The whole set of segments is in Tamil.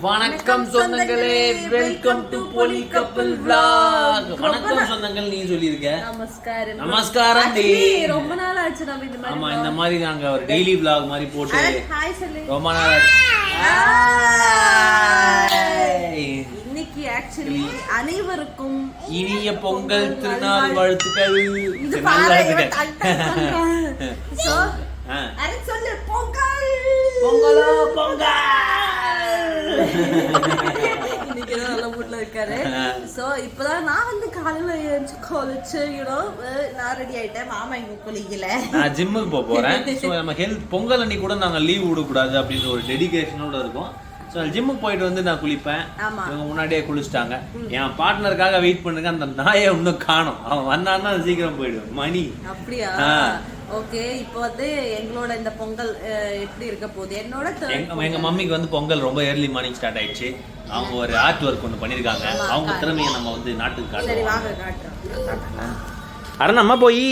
வணக்கம் சொந்தங்களே வெல்கம் டு பொலி கப்பல் vlog. வணக்கம் சொந்தங்கள் நீ சொல்லியிருக்க? நமஸ்காரம். நமஸ்காரம் டி. ரொம்ப நாள் ஆச்சு நம்ம இந்த மாதிரி ஆமா இந்த மாதிரி நாங்க ஒரு டெய்லி vlog மாதிரி போட்டு ஹாய் சொல்லு. ரொம்ப நாள் ஆச்சு. இன்னைக்கு ஆக்சுவலி அனைவருக்கும் இனிய பொங்கல் திருநாள் வாழ்த்துக்கள். இது சரி, பாரு, நல்லா இவன் இருக்கு. டக் டக் பண்றான். So, ஆ. அரை சொல்லு பொங்கல். பொங்கலோ பொங்கல். இன்னைக்கு தான் நல்ல மூட்ல இருக்காரு. சோ இப்பதான் நான் வந்து காலையில எழுந்து குளிச்சு யூனோ நான் ரெடி ஆயிட்டேன். மாமா இங்க குளிக்கல நான் ஜிம்முக்கு போக போறேன். ஸோ நம்ம ஹெல்த் பொங்கல் அன்னைக்கு கூட நாங்க லீவ் விடக்கூடாது அப்படின்ற ஒரு டெடிகேஷனோட இருக்கும். ஸோ ஜிம்முக்கு போயிட்டு வந்து நான் குளிப்பேன். இவங்க முன்னாடியே குளிச்சிட்டாங்க. என் பார்ட்னருக்காக வெயிட் பண்ணுங்க. அந்த நாயை இன்னும் காணும். அவன் வந்தான்னா சீக்கிரம் போயிடுவேன் மணி. அப்படியா. ஓகே இப்போ வந்து எங்களோட இந்த பொங்கல் எப்படி இருக்க போகுது? என்னோட எங்க மம்மிக்கு வந்து பொங்கல் ரொம்ப ஏர்லி மார்னிங் ஸ்டார்ட் ஆயிடுச்சு. அவங்க ஒரு ஆர்ட் ஒர்க் ஒன்று பண்ணியிருக்காங்க அவங்க திறமையை நம்ம வந்து நாட்டுக்கு சரி காட்டுவோம் வாங்க காட்டுறோம். அரண் அம்மா போய்.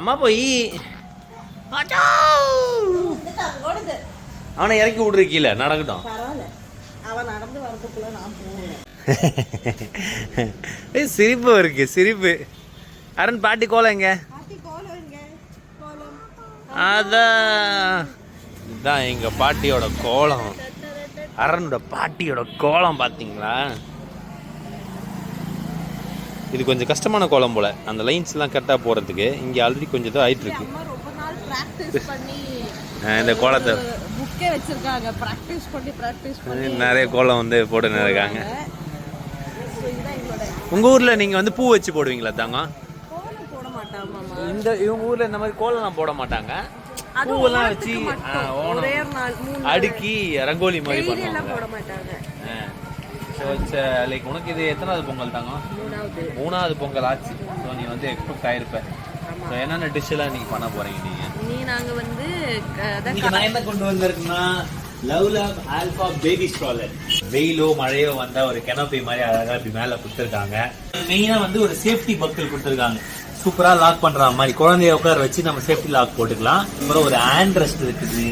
அம்மா போய். அவனை இறக்கி விட்ரு கீழே நடக்கட்டும் அவன் நடந்து வரதுக்குள்ள நான் போவேன். ஏய், சிரிப்பு இருக்கு சிரிப்பு. அரண் பாட்டி கோலம் எங்க பாட்டி கோலம் இங்க கோலம் அதான் இதுதான் எங்க பாட்டியோட கோலம். அரனோட பாட்டியோட கோலம் பாத்தீங்களா? இது கொஞ்சம் கஷ்டமான கோலம் போல. அந்த லைன்ஸ் எல்லாம் கரெக்டா போறதுக்கு இங்க ஆல்ரெடி கொஞ்சம் இது ஆயிட்டு இருக்கு. அம்மா ரொம்ப நாள் பிராக்டிஸ் பண்ணி அஹ் இந்த கோலத்தை. புக்கே வச்சிருக்காங்க. பிராக்டிஸ் பண்ணி பிராக்டிஸ் பண்ணி நிறைய கோலம் வந்து போட்டு இருக்காங்க. So, இதுதான் எங்களோட உங்க ஊர்ல நீங்க வந்து பூ வச்சு போடுவீங்களா தாங்க கோலம் போட மாட்டான் மாமா இந்த இவங்க ஊர்ல இந்த மாதிரி கோலம்லாம் போட மாட்டாங்க. பூவெல்லாம் வச்சு ஓணம். அடுக்கி ரங்கோலி மாதிரி பண்ணுவாங்க. போட மாட்டாங்க. ஸோ லைக் உனக்கு இது எத்தனாவது பொங்கல் தாங்க மூணாவது. பொங்கல் ஆச்சு. ஸோ நீ வந்து எக்ஸ்பெக்ட் ஆயிருப்ப. ஸோ என்னென்ன டிஷ் எல்லாம் நீங்க பண்ண போறீங்க நீங்க? நீ நாங்க வந்து நான் என்ன கொண்டு வந்திருக்கேன்னா love love alpha baby stroller வெயிலோ மழையோ வந்தா ஒரு கெனப்பி மாதிரி அழகா இப்படி மேல கொடுத்துருக்காங்க. மெயினா வந்து ஒரு சேஃப்டி பக்கல் கொடுத்துருக்காங்க. சூப்பரா லாக் பண்ற மாதிரி குழந்தைய உட்கார வச்சு நம்ம சேஃப்டி லாக் போட்டுக்கலாம். அப்புறம் ஒரு ஹேண்ட் ரெஸ்ட் இருக்குது.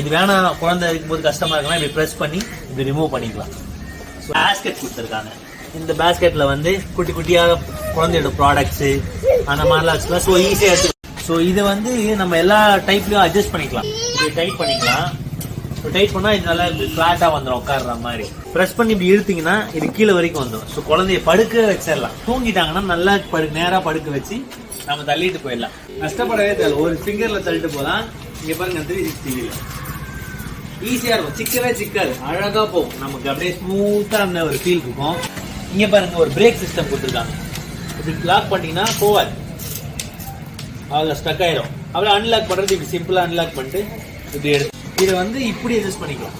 இது வேணாம் குழந்தை இருக்கும்போது கஷ்டமா இருக்கலாம் இப்படி ப்ரெஸ் பண்ணி இப்படி ரிமூவ் பண்ணிக்கலாம். பேஸ்கெட் கொடுத்துருக்காங்க. இந்த பேஸ்கெட்ல வந்து குட்டி குட்டியாக குழந்தையோட ப்ராடக்ட்ஸ் அந்த மாதிரிலாம் வச்சுக்கலாம். ஸோ ஈஸியாக எடுத்து ஸோ இதை வந்து நம்ம எல்லா டைப்லயும் அட்ஜஸ்ட் பண்ணிக்கலாம். இது டைப் பண்ணிக்கலாம். டைட் பண்ணால் இது நல்லா ஃப்ளாட்டாக வந்துடும் உட்கார்ற மாதிரி. ப்ரெஸ் பண்ணி இப்படி இழுத்தீங்கன்னா இது கீழே வரைக்கும் வந்துடும் ஸோ குழந்தைய படுக்க வச்சிடலாம். தூங்கிட்டாங்கன்னா நல்லா படு நேராக படுக்க வச்சு நம்ம தள்ளிட்டு போயிடலாம். கஷ்டப்படவே தேவை ஒரு ஃபிங்கரில் தள்ளிட்டு போகலாம் இங்கே பாருங்க த்ரீ சிக்ஸ்டி ஈஸியாக இருக்கும். சிக்கவே சிக்காது. அழகாக போகும். நமக்கு அப்படியே ஸ்மூத்தாக அந்த ஒரு ஃபீல் இருக்கும். இங்கே பாருங்க ஒரு பிரேக் சிஸ்டம் கொடுத்துருக்காங்க. இப்படி லாக் பண்ணிங்கன்னா போவாது அதில் ஸ்டக் ஆயிடும் அப்புறம் அன்லாக் பண்ணுறது இப்படி சிம்பிளாக அன்லாக் பண்ணிட்டு இப்படி எடுத்து இதை வந்து இப்படி அட்ஜஸ்ட் பண்ணிக்கலாம்.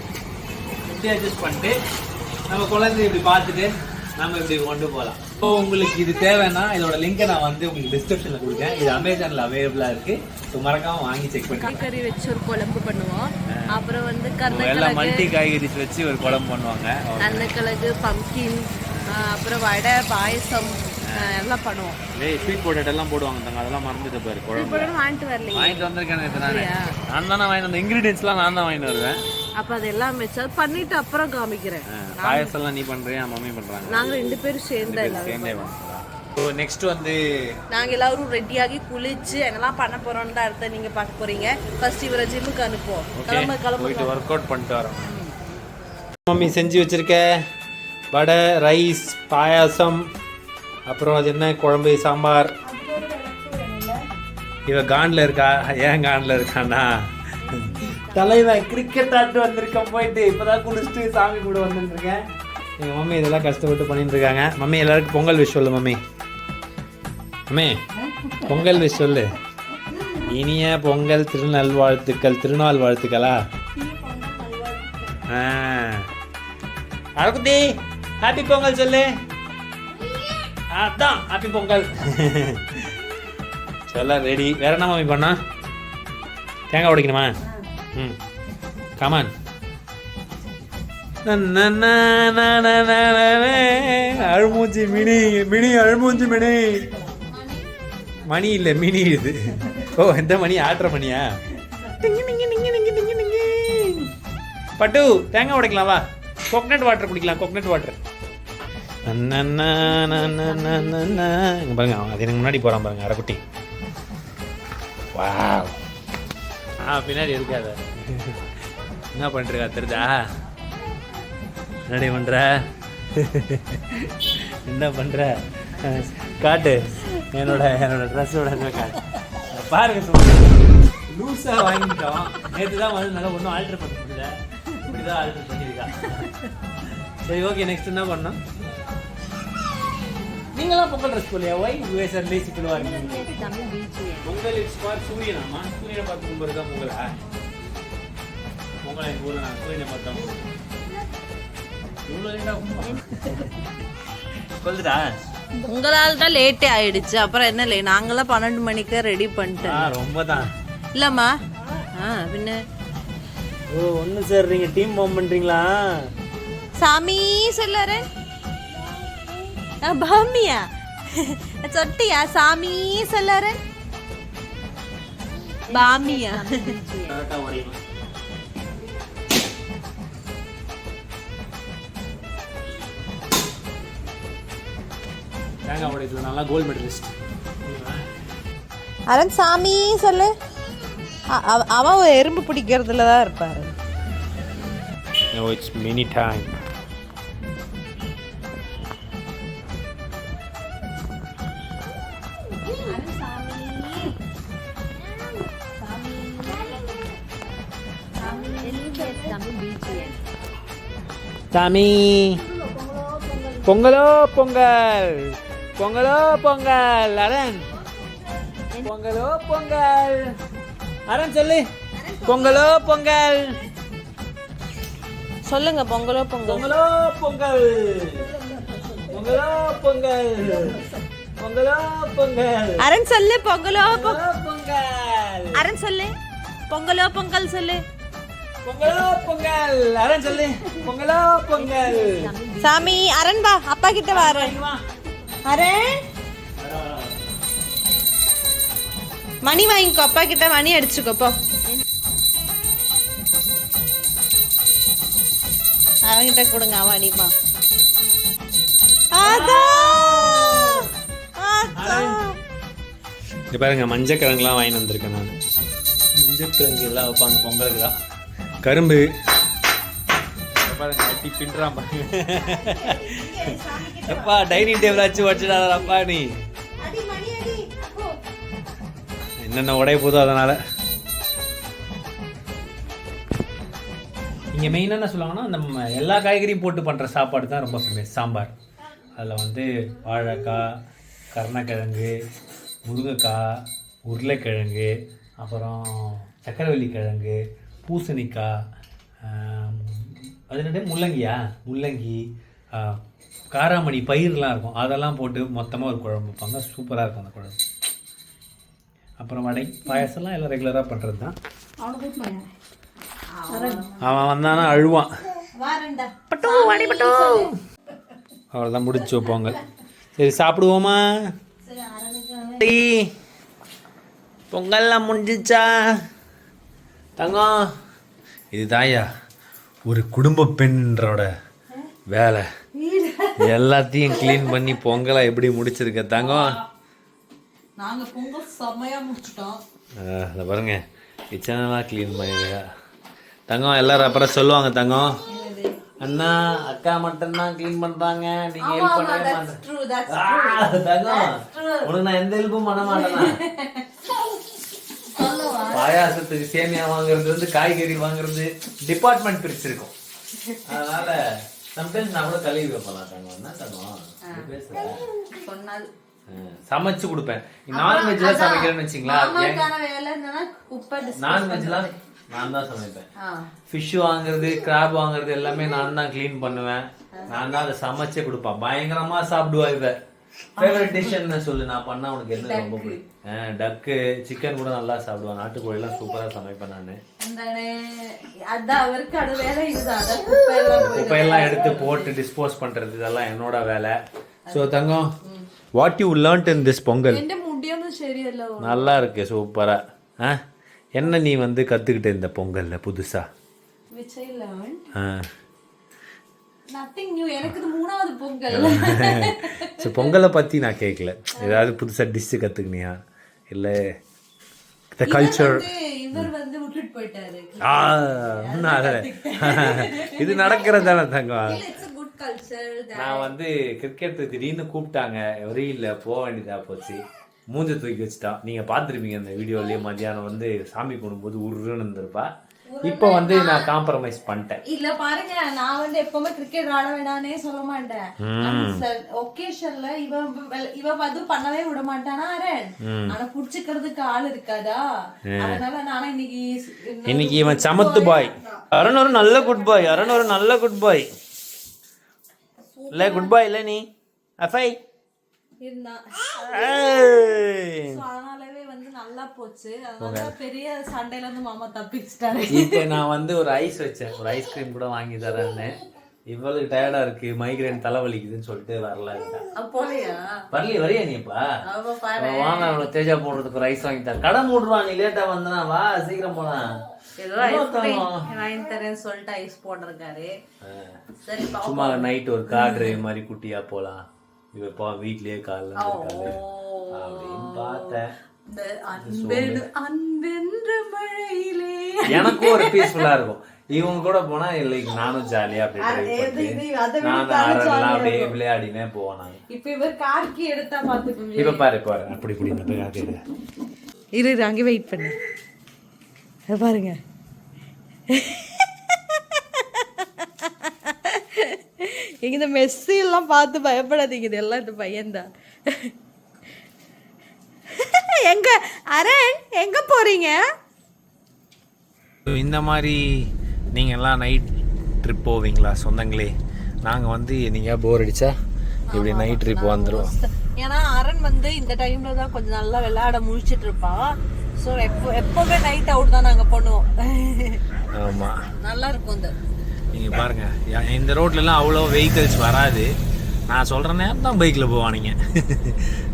இப்படி அட்ஜஸ்ட் பண்ணிட்டு நம்ம குழந்தைய இப்படி பார்த்துட்டு நம்ம இப்படி கொண்டு போகலாம். ஸோ உங்களுக்கு இது தேவைன்னா இதோட லிங்கை நான் வந்து உங்களுக்கு டிஸ்கிரிப்ஷன்ல கொடுக்கேன். இது அமேசான்ல அவைலபிளா இருக்கு. ஸோ மறக்காம வாங்கி செக் பண்ணி கறி வச்சு ஒரு குழம்பு பண்ணுவோம். அப்புறம் வந்து எல்லாம் மல்டி காய்கறிஸ் வச்சு ஒரு குழம்பு பண்ணுவாங்க. கருணக்கிழங்கு பம்கின் அப்புறம் வடை பாயசம். எல்லாம் பண்ணுவோம். டேய் ஸ்வீட் பொட்டேட்டோ எல்லாம் போடுவாங்க தாங்க அதெல்லாம் மறந்துட்டு பாரு குழம்பு. இப்போ வாங்கிட்டு வரலைங்க வாங்கிட்டு வந்திருக்கேன் நேத்து நானு. அப்படியா? நான் தானே வாங்கிட்டு வந்த இன்கிரீடியன்ஸ்லாம் நான் தான் வாங்கிட்டு வருவேன். அப்ப அதெல்லாம் வச்சு அது பண்ணிட்டு அப்புறம் காமிக்கிறேன். பாயசம் எல்லாம் நீ பண்றியா? மம்மி பண்றாங்க. நாங்க ரெண்டு பேரும் சேர்ந்து எல்லாரும் சேர்ந்தே ஸோ நெக்ஸ்ட் வந்து நாங்க எல்லாரும் ரெடியாகி குளிச்சு என்னெல்லாம் பண்ண போறோம்னு தான் அடுத்த நீங்க பார்க்க போறீங்க. ஃபர்ஸ்ட் இவரை ஜிம்முக்கு அனுப்புவோம். கிளம்ப கிளம்பு போயிட்டு ஒர்க் அவுட் பண்ணிட்டு வரோம். மம்மி செஞ்சு வச்சிருக்க வடை ரைஸ் பாயாசம் அப்புறம் அது என்ன? குழம்பு சாம்பார்? இவ கான்ல இருக்கா? ஏன் கான்ல இருக்கானா தலைவன் கிரிக்கெட் ஆட்டு வந்திருக்கேன் போயிட்டு இப்பதான் குளிச்சுட்டு சாமி கூட வந்துருக்கேன் எங்க மம்மி இதெல்லாம் கஷ்டப்பட்டு பண்ணிட்டு இருக்காங்க. மம்மி எல்லாருக்கும் பொங்கல் விஷ் சொல்லு மம்மி. மம்மி பொங்கல் விஷ் சொல்லு. இனிய பொங்கல் திருநல் வாழ்த்துக்கள் திருநாள் வாழ்த்துக்களா? ஆ. அழகுதி ஹாப்பி பொங்கல் சொல்லு. அதான் ஹாப்பி பொங்கல். சொல்ல ரெடி வேற என்ன மாமி பண்ணா? தேங்காய் உடைக்கணுமா? ம். கமான் அழுமூஞ்சி மினி மினி அழுமூஞ்சி மினி. மணி இல்லை மினி இது. ஓ எந்த மணி ஆட்டுற மணியா? பட்டு தேங்காய் உடைக்கலாம் வா. கொக்கனட் வாட்டர் குடிக்கலாம் கொக்கனட் வாட்டர் இங்கே பாருங்க அவன் அது எனக்கு முன்னாடி போறான் பாருங்க அரைக்குட்டி. வா ஆ பின்னாடி இருக்காத. என்ன பண்ணிருக்கா தெரிஞ்சா என்னடி பண்ற? என்ன பண்ற? காட்டு. என்னோட என்னோட ட்ரெஸ்ஸோட காட்டு. பாருங்க லூஸாக வாங்கிட்டோம். நேற்று தான் வந்து நல்லா ஒன்றும் ஆல்டர் பண்ண முடியல இப்படி தான் ஆல்டர் பண்ணியிருக்கா. சரி ஓகே நெக்ஸ்ட் என்ன பண்ணோம் நீங்களாம் பொங்கல் ட்ரெஸ் போலியா ஒய் யூஎஸ் அர்லி சிக்கல் வாங்க பொங்கல் இட்ஸ் ஃபார் சூரியனாமா சூரியனை பார்த்து கும்பிட்றது தான் பொங்கலா பொங்கல் எங்கள் ஊரில் நாங்கள் சூரியனை பார்த்தோம் இவ்வளோ லேட்டாக சொல்லுடா. உங்களால தான் லேட்டே ஆயிடுச்சு. அப்புறம் என்ன நாங்களாம் பன்னெண்டு மணிக்கு ரெடி ஆ பண்ணிட்டேன். ரொம்ப தான் இல்லம்மா. ஆ பின்ன? ஓ ஒன்று சார் நீங்கள் டீம் ஃபார்ம் பண்ணுறீங்களா சாமி சொல்லறேன். பாமியா? சொட்டியா? சாமி சொல்லறேன். பாமியா. தேங்காய் உடையத்துல நல்லா கோல்டு மெடலிஸ்ட் அரண் சாமி சொல்லு. அவன் எறும்பு பிடிக்கிறதுல தான் இருப்பாரு. No, it's many சாமி. பொங்கலோ பொங்கல். பொங்கலோ பொங்கல். அரண். பொங்கலோ பொங்கல். அரண் சொல்லு. பொங்கலோ பொங்கல். சொல்லுங்க பொங்கலோ பொங்கல். பொங்கலோ பொங்கல். பொங்கலோ பொங்கல். பொங்கலோ பொங்கல். அரண் சொல்லு பொங்கலோ பொங்கல். அரண் சொல்லு. பொங்கலோ பொங்கல் சொல்லு. பொங்கலோ பொங்கல். அரண் சொல்லு. பொங்கலோ பொங்கல். சாமி அரண் வா. அப்பா கிட்ட வா அரண். மணி வாங்கிக்கோ. அப்பா கிட்ட மணி அடிச்சுக்கோ. போ. அவன்கிட்ட கொடுங்க. அவன் அடிமா. இங்க பாருங்க மஞ்சக்கிழங்குலாம் வாங்கிட்டு வந்திருக்கேன் நான். மஞ்சக்கிழங்கு எல்லாம் வைப்பாங்க பொங்கலுக்கு தான் கரும்பு. கட்டி பின்றான் எப்பா டைனிங் டேபிள் வச்சு வச்சுடாதப்பா நீ. என்னென்ன உடைய போதோ அதனால. இங்கே மெயினாக என்ன சொல்லுவாங்கன்னா நம்ம எல்லா காய்கறியும் போட்டு பண்ணுற சாப்பாடு தான் ரொம்ப ஃபேமஸ் சாம்பார். அதில் வந்து வாழைக்காய் கருணக்கிழங்கு முருங்கைக்காய் உருளைக்கிழங்கு அப்புறம் சக்கரவள்ளி கிழங்கு பூசணிக்காய் அது என்னது? முள்ளங்கியா? முள்ளங்கி காராமணி பயிர்லாம் இருக்கும். அதெல்லாம் போட்டு மொத்தமாக ஒரு குழம்பு வைப்பாங்க. சூப்பராக இருக்கும் அந்த குழம்பு. அப்புறம் வடை பாயாசம்லாம் எல்லாம் ரெகுலராக பண்ணுறது தான் அவன் வந்தானா அழுவான். பட்டு வாடி பட்டு. அவ்வளோதான் முடிச்சு வைப்பாங்க. சரி சாப்பிடுவோமா? டேய், பொங்கல்லாம் முடிஞ்சிச்சா? தங்கம் இது தாயா ஒரு குடும்ப பெண்ணோட வேலை. எல்லாத்தையும் க்ளீன் பண்ணி பொங்கலை எப்படி முடிச்சிருக்க தங்கம் நாங்க பொங்கல் செம்மையா முடிச்சிட்டோம். இதை பாருங்க. கிச்சனெல்லாம் க்ளீன் பண்ணிருக்கா. தங்கம் எல்லாரும் அப்புறம் சொல்லுவாங்க தங்கம் அண்ணா அக்கா மட்டும்தான் க்ளீன் பண்றாங்க. நீங்க ஹெல்ப் பண்ணவே மாட்டேன் ஆ, தங்கம் உனக்கு நான் எந்த ஹெல்ப்பும் பண்ண மாட்டேனா? பாயாசத்துக்கு சேமியா வாங்குறது வந்து காய்கறி வாங்குறது டிபார்ட்மெண்ட் பிரிச்சிருக்கோம் அதனால சம்டைம்ஸ் நான் கூட கழுவி வைப்பலாம் தங்கம் என்ன தங்கம் சமைச்சு கொடுப்பேன். நான்வெஜ்ல சமைக்கிறேன்னு வச்சுங்களேன் வேலை என்னன்னா குப்பை நான்வெஜ்லாம் நான் தான் சமைப்பேன். ஃபிஷ் வாங்குறது கிராப் வாங்குறது எல்லாமே நான் தான் க்ளீன் பண்ணுவேன். நான் தான் அதை சமைச்சே கொடுப்பேன். பயங்கரமா சாப்பிடுவா இவ. ஃபேவரட் டிஷ் என்ன சொல்லு? நான் பண்ணா உனக்கு என்ன ரொம்ப பிடிக்கும்? டக்கு சிக்கன் கூட நல்லா சாப்பிடுவேன். நாட்டுக்கோழி எல்லாம் சூப்பரா சமைப்பேன் நான். குப்பையெல்லாம் எடுத்து போட்டு டிஸ்போஸ் பண்றது இதெல்லாம் என்னோட வேலை. So Thangam what you learned in this Pongal? நல்லா இருக்கு சூப்பரா. ஆ? என்ன நீ வந்து கத்துக்கிட்ட இந்த பொங்கல்ல புதுசா? நத்திங் நியூ எனக்கு இது மூணாவது பொங்கல். ஸோ பொங்கலை பற்றி நான் கேட்கல ஏதாவது புதுசாக டிஷ்ஷு கற்றுக்கினியா இல்லை த கல்ச்சர் இவர் வந்து விட்டுட்டு போயிட்டாரு. ஆ ஒன்றும் ஆகலை இது நடக்கிறது தானே தங்கம். நான் வந்து கிரிக்கெட் திடீர்னு கூப்பிட்டாங்க. ஒரே இல்லை போக வேண்டியதா போச்சு. மூஞ்ச தூக்கி வச்சுட்டான். நீங்க பார்த்துருப்பீங்க அந்த வீடியோலயே மத்தியானம் வந்து சாமி கும்பிடும்போது உருன்னு இருந்திருப்பா. இப்போ வந்து நான் காம்ப்ரமைஸ் பண்ணிட்டேன். இல்ல பாருங்க நான் வந்து எப்பவுமே கிரிக்கெட் ஆட வேணானே சொல்ல மாட்டேன். ஒகேஷன்ல இவ வெ- இவ அது பண்ணவே விட மாட்டானா அரேன் ஆனா புடிச்சுக்கிறதுக்கு ஆள் இருக்காதா? அதனால நானும் இன்னைக்கு இன்னைக்கு இவன் சமத்து பாய் அருண் ஒரு நல்ல குட் பாய் அருண் ஒரு நல்ல குட் பாய் இல்ல குட் பாய் இல்ல நீ. அஃபை. இருந்தான் ஏய். So, அதனாலவே வந்து நல்லா போச்சு. அதனால பெரிய சண்டையில இருந்து மாமா தப்பிச்சிட்டாரு. இப்போ நான் வந்து ஒரு ஐஸ் வச்சேன். ஒரு ஐஸ்கிரீம் கூட வாங்கி தரேன்னு. இவளுக்கு டயர்டா இருக்கு. மைக்ரேன் தலைவலிக்குதுன்னு சொல்லிட்டு வரல வரலையே வரையா நீப்பா வாங்க அவனுக்கு தேஜா போடுறதுக்கு ஒரு ஐஸ் வாங்கி தரேன். கடை மூடுவான் நீ லேட்டா வந்தனா வா சீக்கிரம் போலாம். சும்மா நைட் ஒரு கார் டிரைவ் மாதிரி குட்டியா போலாம். இவ போ வீட்லயே காலைல அப்படின்னு பார்த்தேன். இந்த அன்பெடு அன்பென்ற மழையிலே. எனக்கும் ஒரு பீஸ்ஃபுல்லா இருக்கும். இவங்க கூட போனா லைக் நானும் ஜாலியா அப்படியே நானும் அப்படியே விளையாடினே போவேன் நாங்க இப்ப இவர் கார்க்கி எடுத்தா பாத்துக்கோங்க இப்ப பாரு பாரு. அப்படி இப்படி இந்த காட்டிடு இரு இரு, அங்கே வெயிட் பண்ணு. பாருங்க. இங்க இந்த மெஸ்ஸி எல்லாம் பார்த்து பயப்படாதீங்க. இது எல்லாம் இந்த பையன்தான். எங்க? அரண் எங்க போறீங்க? இந்த மாதிரி நீங்க எல்லாம் நைட் ட்ரிப் போவீங்களா சொந்தங்களே? நாங்க வந்து நீங்க போர் அடிச்சா? இப்படி நைட் ட்ரிப் வந்துரும்? ஏன்னா அரண் வந்து இந்த டைம்ல தான் கொஞ்சம் நல்லா விளையாட முழிச்சிட்டு இருப்பான் ஸோ எப்போ எப்பவுமே நைட் அவுட் தான் நாங்க பண்ணுவோம். ஆமா. நல்லா இருக்கும் இந்த நீங்க பாருங்க யா- இந்த ரோட்ல எல்லாம் அவ்வளோ வெஹிக்கிள்ஸ் வராது. நான் சொல்ற நேரம் தான் பைக்கில் போவானுங்க.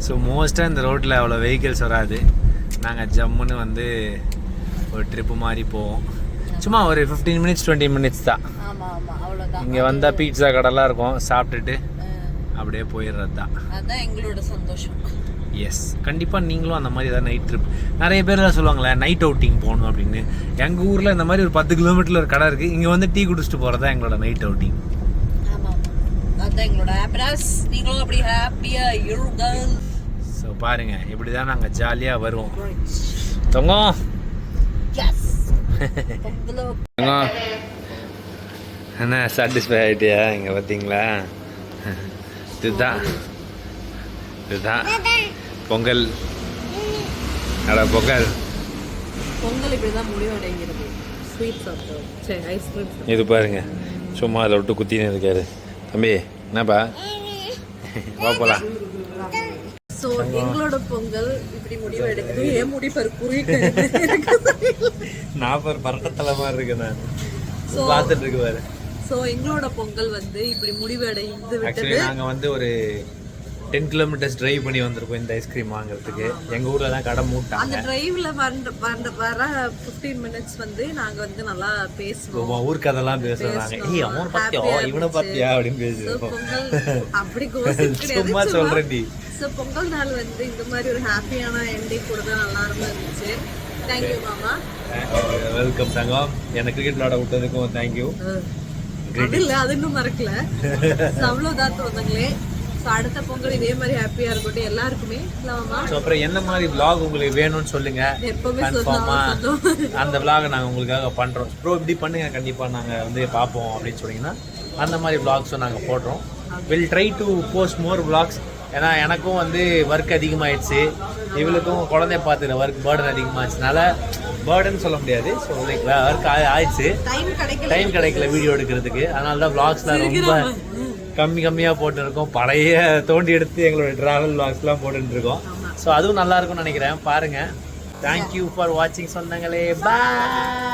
ஸோ மோஸ்ட்டாக இந்த ரோட்டில் அவ்வளோ வெஹிக்கிள்ஸ் வராது. நாங்கள் ஜம்முன்னு வந்து ஒரு ட்ரிப்பு மாதிரி போவோம். சும்மா ஒரு ஃபிஃப்டீன் மினிட்ஸ் டுவெண்ட்டி மினிட்ஸ் தான். இங்கே வந்தால் பீட்சா கடைலாம் இருக்கும். சாப்பிட்டுட்டு அப்படியே போயிடுறது தான். அதான் எங்களோட சந்தோஷம். எஸ் கண்டிப்பாக நீங்களும் அந்த மாதிரி ஏதாவது நைட் ட்ரிப் நிறைய பேர் எல்லாம் சொல்லுவாங்களே நைட் அவுட்டிங் போகணும் அப்படின்னு. எங்கள் ஊரில் இந்த மாதிரி ஒரு பத்து கிலோமீட்டரில் ஒரு கடை இருக்குது இங்கே வந்து டீ குடிச்சிட்டு போகிறது தான் எங்களோட நைட் அவுட்டிங் அதான் எங்களோட ஹாப்பினஸ் நீங்களும் அப்படி ஹாப்பியா இருங்க. ஸோ பாருங்க இப்படி தான் நாங்கள் ஜாலியாக வருவோம் தொங்கம் தொங்கம் என்ன சாட்டிஸ்ஃபை ஆகிட்டியா இங்கே பார்த்தீங்களா இதுதான். இதுதான். பொங்கல். அட பொங்கல். பொங்கல் இப்படிதான் முடிவடைகிறது. ஸ்வீட் சாப்பிட்டோம். சரி ஐஸ்கிரீம் இது பாருங்க. சும்மா அதை விட்டு குத்தின்னு இருக்காரு. தம்பி என்னப்பா? வா போலாம் ஸோ எங்களோட பொங்கல் இப்படி முடிவு எடுக்குது. ஏன் முடி பாரு நான் ஒரு பரட்டத்தலை மாதிரி இருக்கு நான். பார்த்துட்டு இருக்கு பாரு. ஸோ எங்களோட பொங்கல் வந்து இப்படி முடிவடைந்து விட்டது. நாங்கள் வந்து ஒரு டென் கிலோமீட்டர்ஸ் டிரைவ் பண்ணி வந்திருக்கோம் இந்த ஐஸ்கிரீம் வாங்குறதுக்கு. எங்கள் ஊரில் தான் கடை மூட்டாங்க. அந்த டிரைவ்ல வந்த வந்த வர 15 மினிட்ஸ் வந்து நாங்க வந்து நல்லா பேசுவோம். ஊர் கதைலாம் பேசுறாங்க. ஏய் அவன் பார்த்தியா இவனை பார்த்தியா அப்படின்னு பேசுவோம். அப்படி சும்மா சொல்றேன்டி. ஸோ பொங்கல் நாள் வந்து இந்த மாதிரி ஒரு ஹாப்பியான எண்டிங் கூட தான் நல்லா இருந்துச்சு. தேங்க்யூ மாமா. வெல்கம் தங்கம். எனக்கு கிரிக்கெட் விளையாட விட்டதுக்கும் தேங்க்யூ அது இல்ல அது இன்னும் மறக்கல. So, அவ்வளவுதான் தோணுங்களே ஸோ அடுத்த பொங்கல் இதே மாதிரி ஹாப்பியா இருக்கட்டும் எல்லாருக்குமே ஸோ அப்புறம் என்ன மாதிரி vlog உங்களுக்கு வேணும்னு சொல்லுங்க. அந்த vlog நாங்கள் உங்களுக்காக பண்றோம். ப்ரோ இப்படி பண்ணுங்க. கண்டிப்பா நாங்க வந்து பார்ப்போம் அப்படின்னு சொன்னீங்கன்னா அந்த மாதிரி vlogs-உம் நாங்க போடுறோம். Will try to post more vlogs. ஏன்னா எனக்கும் வந்து ஒர்க் அதிகமாயிடுச்சு. இவளுக்கும் குழந்தைய பார்த்துக்கிற ஒர்க் பேர்டன் அதிகமாச்சுனால பேர்டன் சொல்ல முடியாது. ஸோ லைக் ஒர்க் ஆயிடுச்சு. டைம் கிடைக்கல. வீடியோ எடுக்கிறதுக்கு. அதனால தான் vlogsலாம் ரொம்ப கம்மி கம்மியாக போட்டுருக்கோம். பழைய தோண்டி எடுத்து எங்களோட ட்ராவல் vlogsலாம் போட்டுட்டு இருக்கோம் ஸோ அதுவும் நல்லா இருக்கும்னு நினைக்கிறேன். பாருங்க. தேங்க்யூ ஃபார் வாட்சிங் சொந்தங்களே. பாய்